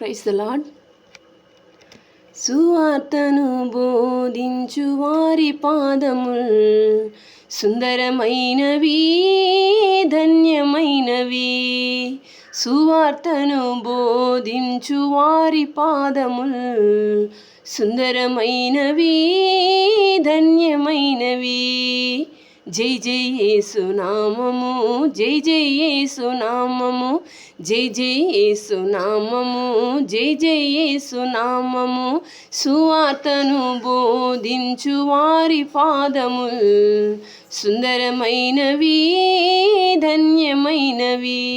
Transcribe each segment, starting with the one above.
Praise the lord సువార్తను బోధించు వారి పాదముల్. సుందరమైనవి ధన్యమైనవి. సువార్తను బోధించు వారి పాదముల్. సుందరమైనవి ధన్యమైనవి. జై జై సునామము జై జై సునామము జై జై యేసునామము జై జై యేసునామము సువార్తను బోధించు వారి పాదముల్. సుందరమైనవి ధన్యమైనవి.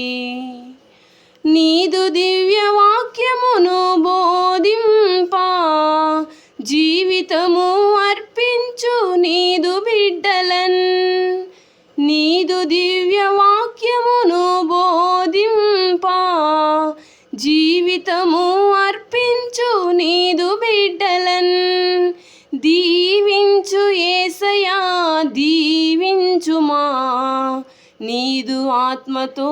నీదు దివ్య వాక్యమును బోధింపా. జీవితము అర్పించు నీదు బిడ్డలన్. నీదు దివ్య వాక్యమును దీవించుమా నీదు ఆత్మతో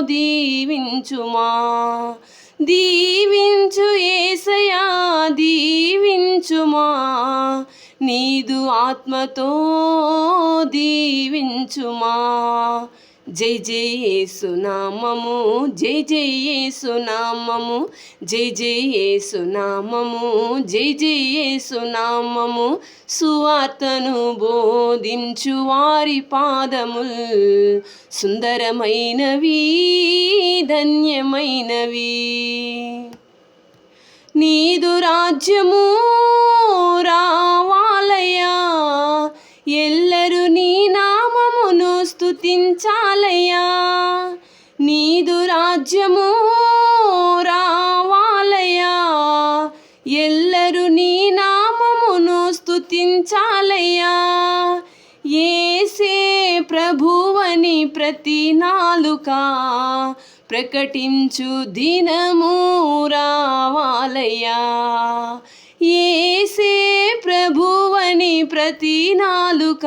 దీవించుమా? దీవించు ఏసయా దీవించుమా? నీదు ఆత్మతో దీవించుమా? జై జై యేసునామము జై జై యేసునామము జై జై యేసునామము జై జై యేసునామము సువార్తను బోధించు వారి పాదముల్. సుందరమైనవి ధన్యమైనవి. నీదు రాజ్యము రావా రాజ్యము రావాలయ్యా. ఎల్లరూ నీ నామమును స్థుతించాలయ్యా ఏసే ప్రభువని ప్రతి నాలుక ప్రకటించు దినము రావాలయ్యా. ఏసే ప్రభువని ప్రతి నాలుక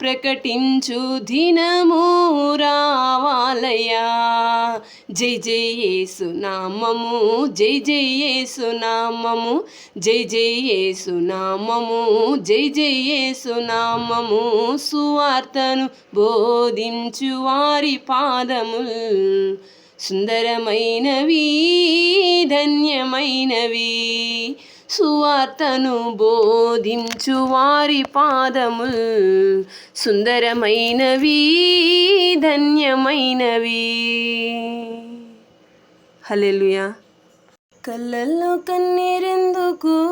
ప్రకటించు దినము రావాలయ్యా. జై జై యేసునామము జై జై యేసునామము జై జై యేసునామము జై జై యేసునామము సువార్తను బోధించు వారి పాదముల్. సుందరమైనవి ధన్యమైనవి. సువార్తను బోధించు వారి పాదముల్. సుందరమైనవి ధన్యమైనవి. హలెలుయా కళ్ళల్లో కన్నీరెందుకు?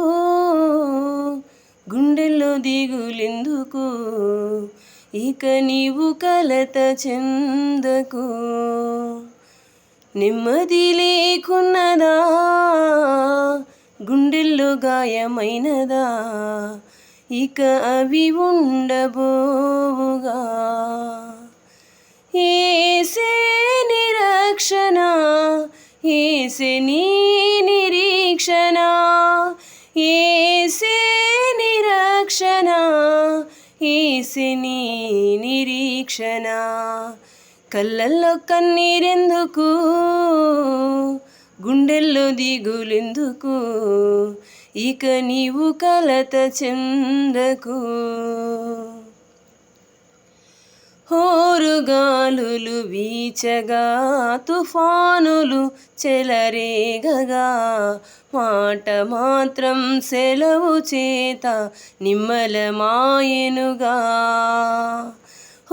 గుండెల్లో దిగులెందుకు? ఇక నీవు కలత చెందకు? నెమ్మది లేకున్నదా? గుండెల్లో గాయమైనదా? ఇక అవి ఉండబోవుగా? ఏసే నిరక్షణ ఏసే నీ నిరీక్షణ ఏసే నిరక్షణ ఏసే నీ నిరీక్షణ. కళ్ళల్లో కన్నీరెందుకు? గుండెల్లో దిగులెందుకు? ఇక నీవు కలత చెందకు. హోరుగాలులు వీచగా తుఫానులు చెలరేగగా. మాట మాత్రం సెలవు చేత నిమ్మలమాయెనుగా.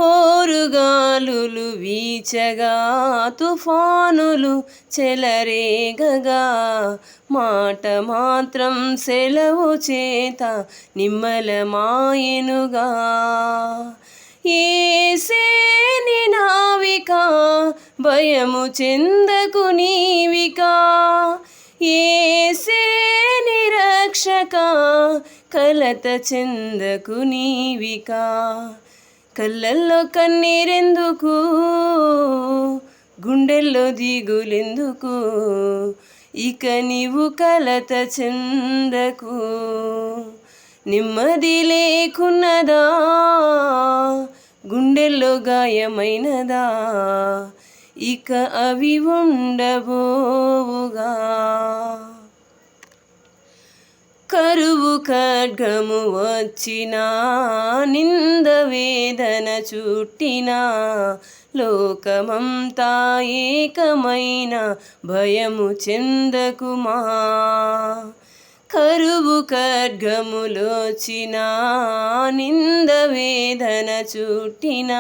హోరుగాలులు వీచగా తుఫానులు చెలరేగగా. మాట మాత్రం సెలవు చేత నిమ్మలమాయెనుగా ఏసేని నావిక భయము చెందకు నీవిక. ఏసేని రక్షక కలత చెందకు నీవిక. కళ్ళల్లో కన్నీరెందుకు? గుండెల్లో దిగులెందుకు? ఇక నీవు కలత చెందకు? నెమ్మది లేకున్నదా? గుండెల్లో గాయమైనదా? ఇక అవి ఉండబోవుగా? కరువు ఖడ్గము వచ్చిన నింద వేదన చుట్టిన లోకమంతా ఏకమైన భయము చెందకుమా? కరువు ఖడ్గములోచిన నింద వేదన చుట్టిన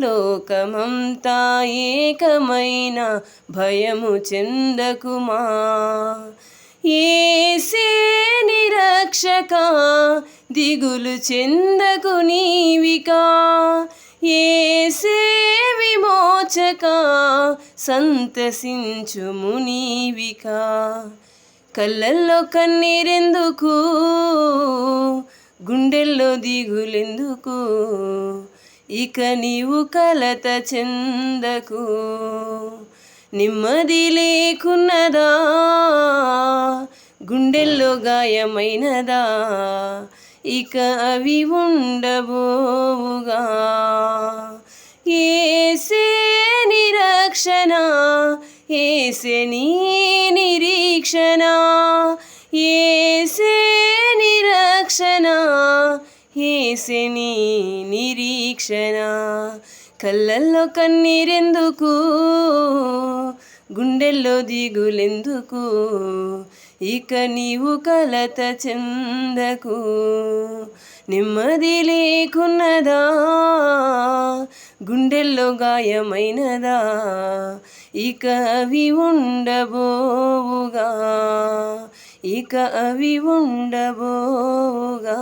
లోకమంతా ఏకమైన భయము చెందకుమా? ఏసే నిరక్షక దిగులు చెందకు నీవికా. ఏసే విమోచక సంతసించుము నీవికా కళ్ళల్లో కన్నీరెందుకు? గుండెల్లో దిగులెందుకు? ఇక నీవు కలత చెందకు. నెమ్మది లేకున్నదా? గుండెల్లో గాయమైనదా? ఇక అవి ఉండబోవుగా? ఏసే నిరక్షణ ఏసే నీ నిరీక్షణ ఏసే నిరక్షణ ఏసే నీ నిరీక్షణ. కళ్ళల్లో కన్నీరెందుకు? గుండెల్లో దిగులెందుకు? ఇక నీవు కలత చెందకు? నెమ్మది లేకున్నదా? గుండెల్లో గాయమైనదా? ఇక అవి ఉండబోవుగా? ఇక అవి ఉండబోవుగా?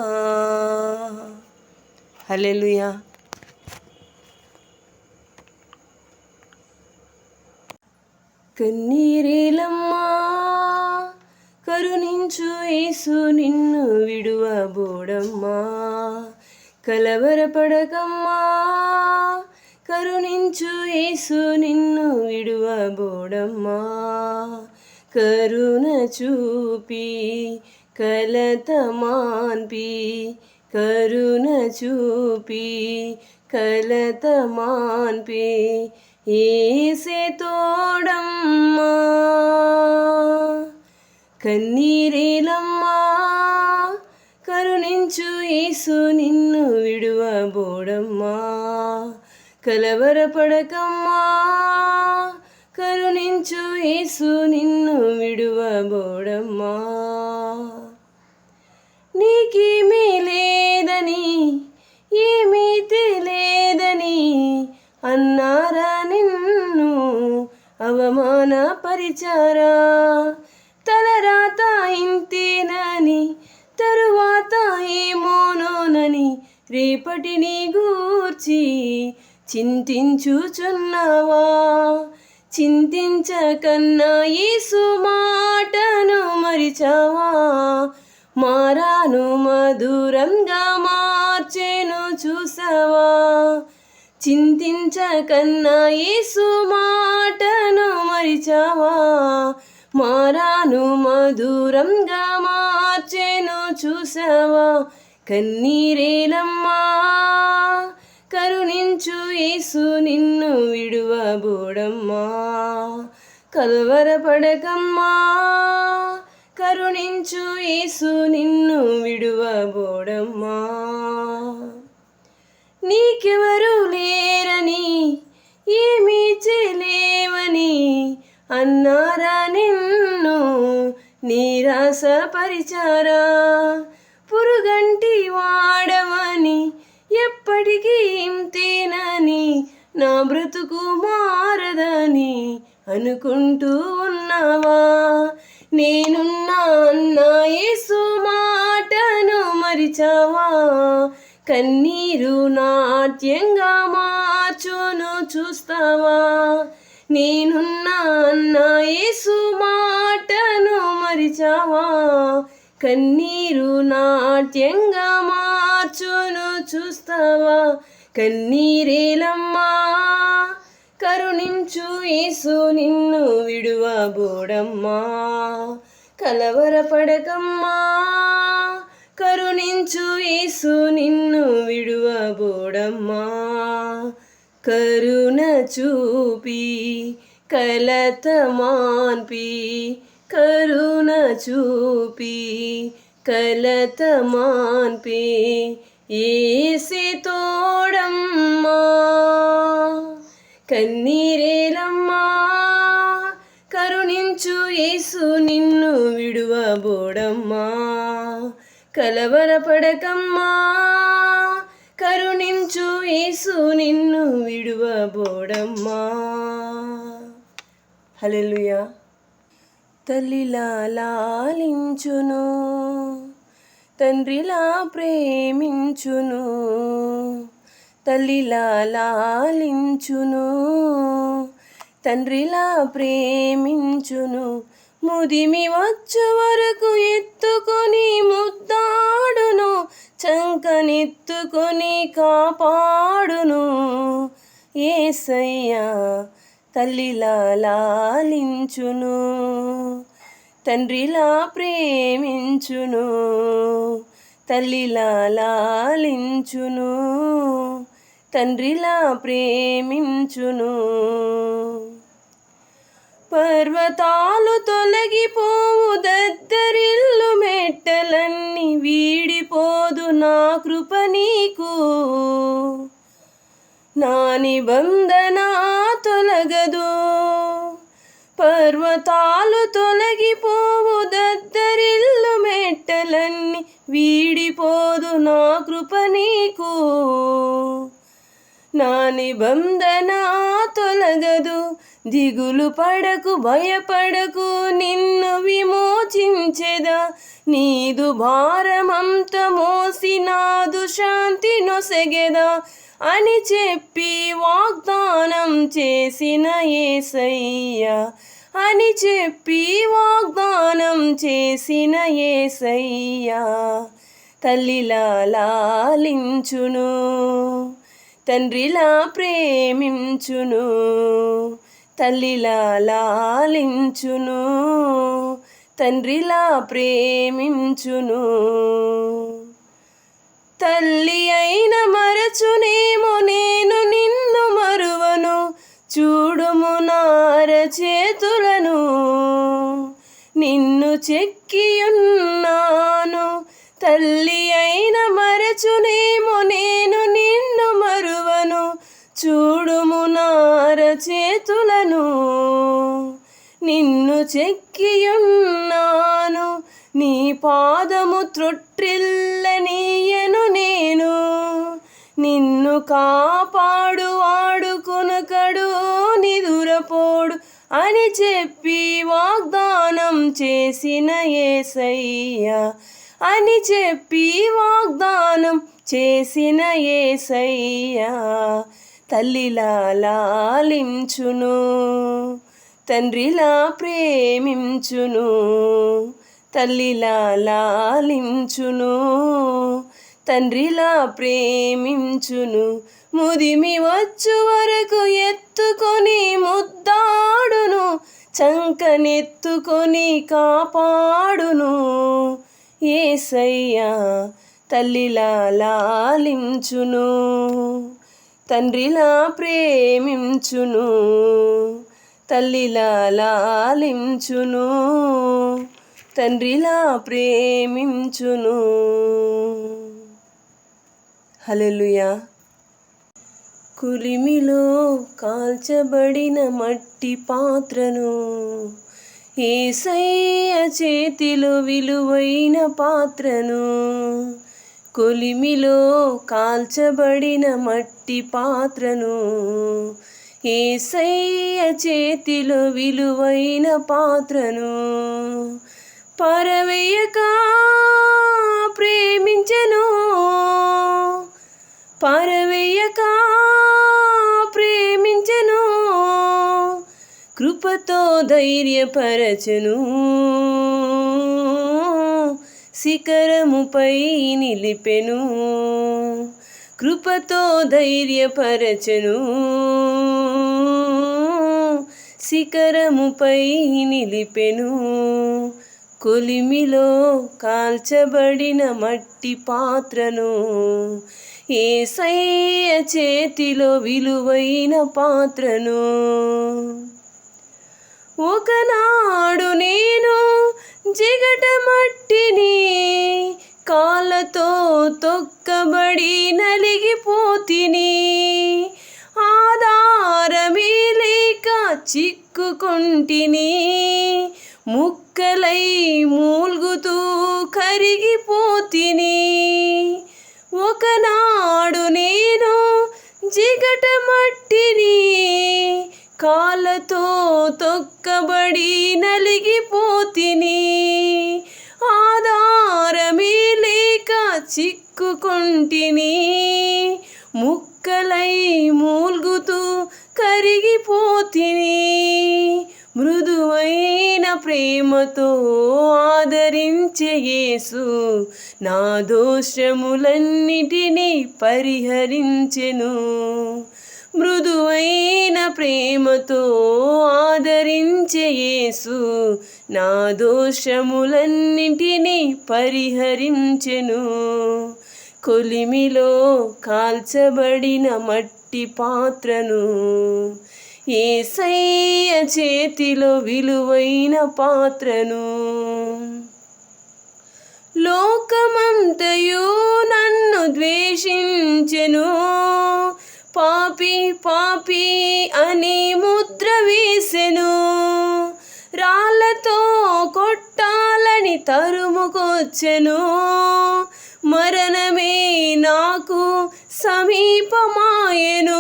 హల్లెలూయా కన్నీరేలమ్మా కరుణించు యేసు నిన్ను విడువబోడమ్మా కలవరపడకమ్మా కరుణించు యేసు నిన్ను విడువబోడమ్మా కరుణ చూపి కలత మాన్పి కరుణ చూపి కలత మాన్పి ఏసే తోడమ్మా కన్నీరేలమ్మా కరుణించు యేసు నిన్ను విడువబోడమ్మా కలవరపడకమ్మా కరుణించు యేసు నిన్ను విడువబోడమ్మా. నీకేమీ లేదని ఏమీ తెలియదని అన్నారా అవమాన పరిచారా? తలరాత ఇంతేనని తరువాత ఏమోనోనని రేపటిని గూర్చి చింతించుచున్నావా? చింతించకన్నా ఈ సుమాటను మరిచావా? మారాను మధురంగా మార్చేను చూసావా? చింతించకన్నా యేసు మాటను మరిచావా? మారాను మధురంగా మార్చెను చూసావా? కన్నీరేలమ్మా కరుణించు యేసు నిన్ను విడువబోడమ్మా. కలవరపడకమ్మా కరుణించు యేసు నిన్ను విడువబోడమ్మా. అన్నారా నిన్ను నిరాశపరిచారా పురుగంటి వాడవని ఎప్పటికీ తినని నా బ్రతుకు మారదని అనుకుంటూ ఉన్నావా? నేనున్నా అన్న యేసు మాటను మరిచావా? కన్నీరు నాట్యంగా మార్చును చూస్తావా? నేనున్నా యేసు మాటను మరిచావా? కన్నీరు నాట్యంగా మార్చును చూస్తావా? కన్నీరేలమ్మా కరుణించు యేసు నిన్ను విడువబోడమ్మా కలవరపడకమ్మా కరుణించు యేసు నిన్ను విడువబోడమ్మా కరుణ చూపి కలత మాన్పి కరుణ చూపి కలత మాన్పి ఏసి తోడమ్మా కన్నీరేలమ్మా కరుణించు యేసు నిన్ను విడువబోడమ్మా కలవరపడకమ్మా. కరుణించు యేసు నిన్ను విడువబోడమ్మా. హలెలుయా తల్లిలా లాలించును తండ్రిలా ప్రేమించును తల్లిలా లాలించును తండ్రిలా ప్రేమించును. ముదిమి వచ్చే వరకు ఎత్తుకొని ముద్దాడును చంకనెత్తుకొని కాపాడును. ఏసయ్యా తల్లిలా లాలించును. తండ్రిలా ప్రేమించును. తల్లిలా లాలించును. తండ్రిలా ప్రేమించును. పర్వతాలు తొలగిపోవు దద్దరిల్ మెట్టలన్నీ వీడిపోదు నా కృప నీకు. నా నిబంధన తొలగదు. పర్వతాలు తొలగిపోవు దద్దరిల్లు మెట్టలన్నీ వీడిపోదు నా కృప నీకు. నా నిబంధన తొలగదు దిగులు పడకు భయపడకు నిన్ను విమోచించెదా. నీదు భారమంత మోసి నాదు శాంతి నొసగెదా. అని చెప్పి వాగ్దానం చేసిన ఏసయ్యా. అని చెప్పి వాగ్దానం చేసిన ఏసయ్యా. తల్లిలా లాలించును తండ్రిలా ప్రేమించును. తల్లిలా లాలించును తండ్రిలా ప్రేమించును. తల్లి అయిన మరచునేమో నేను నిన్ను మరువను చూడుము నార చేతులను. నిన్ను చెక్కియున్న చేతులను నిన్ను చెక్కియున్నాను. నీ పాదము త్రొట్రిల్లనీయను నేను. నిన్ను కాపాడు వాడుకొనకడు నిదురపోడు అని చెప్పి వాగ్దానం చేసిన ఏసయ్య. అని చెప్పి వాగ్దానం చేసిన ఏసయ్యా. తల్లిలా లాలించును తండ్రిలా ప్రేమించును తల్లిలా లాలించును తండ్రిలా ప్రేమించును. ముదిమి వచ్చు వరకు ఎత్తుకొని ముద్దాడును చంకనెత్తుకొని కాపాడును. ఏసయ్యా తల్లిలా లాలించును. తండ్రిలా ప్రేమించును తల్లిలా లాలించును తండ్రిలా ప్రేమించును. హలెలుయా కులిమిలో కాల్చబడిన మట్టి పాత్రను ఏసయ్య చేతిలో విలువైన పాత్రను కొలిమిలో కాల్చబడిన మట్టి పాత్రను ఏసయ్య చేతిలో విలువైన పాత్రను పరవేయక ప్రేమించను. పరవేయక ప్రేమించను. కృపతో ధైర్యపరచను. శిఖరముపై నిలిపెను. కృపతో ధైర్యపరచను. శిఖరముపై నిలిపెను. కొలిమిలో కాల్చబడిన మట్టి పాత్రను. ఏసయ్య చేతిలో విలువైన పాత్రను. ఒకనాడు నేను జిగట మట్టిని కాళ్ళతో తొక్కబడి నలిగిపోతిని. ఆధారమే లేక చిక్కుకుంటిని ముక్కలై మూల్గుతూ కరిగిపోతిని. ఒకనాడు నేను జిగట మట్టిని కాళ్ళతో తొక్కబడి నలిగిపో తిని ఆధారమే లేక చిక్కుకొంటిని ముక్కలై మూల్గుతూ కరిగిపోతిని. మృదువైన ప్రేమతో ఆదరించే యేసు నా దోషములన్నిటినీ పరిహరించెను. మృదువైన ప్రేమతో ఆదరించే యేసు నా దోషములన్నిటినీ పరిహరించెను. కొలిమిలో కాల్చబడిన మట్టి పాత్రను ఏసయ్య చేతిలో విలువైన పాత్రను. లోకమంతయు నన్ను ద్వేషించెను. పాపి పాపి అని ముద్ర వేసెను. రాళ్ళతో కొట్టాలని తరుముకొచ్చెను. మరణమే నాకు సమీపమాయెను.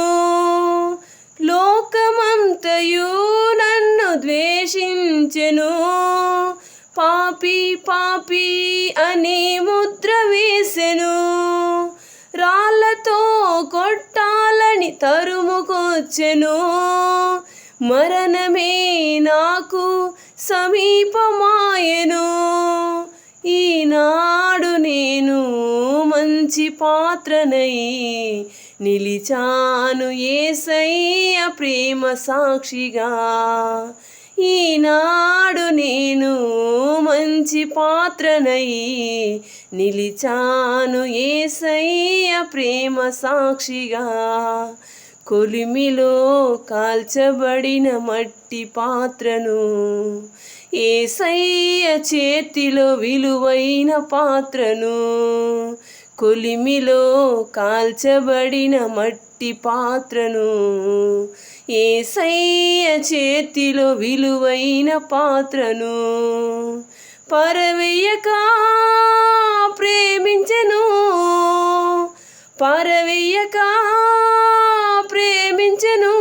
లోకమంతయు నన్ను ద్వేషించెను. పాపి పాపి అని ముద్ర వేసెను. రాళ్ళ కొట్టాలని తరుముకొచ్చెను మరణమే నాకు సమీపమాయెను. ఈనాడు నేను మంచి పాత్రనై నిలిచాను ఏసయ్య ప్రేమ సాక్షిగా. ఈనాడు నేను మంచి పాత్రనై నిలిచాను ఏసయ్య ప్రేమ సాక్షిగా. కొలిమిలో కాల్చబడిన మట్టి పాత్రను ఏసయ్య చేతిలో విలువైన పాత్రను కొలిమిలో కాల్చబడిన మట్టి పాత్రను ఏసయ్య చేతిలో విలువైన పాత్రను పరవేయక ప్రేమించెను. పరవేయక ప్రేమించెను.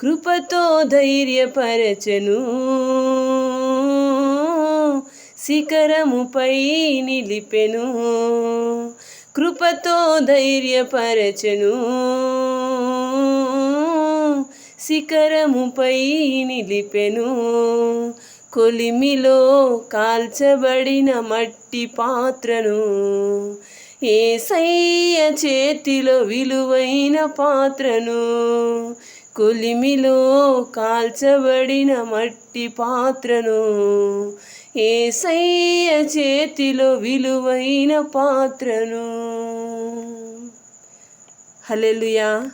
కృపతో ధైర్యపరచెను. శిఖరముపై నిలిపెను. కృపతో ధైర్యపరచెను. శిఖరముపై నిలిపెను. కొలిమిలో కాల్చబడిన మట్టి పాత్రను. ఏసయ్య చేతిలో విలువైన పాత్రను. కొలిమిలో కాల్చబడిన మట్టి పాత్రను. ఏసయ్య చేతిలో విలువైన పాత్రను. హలెలుయా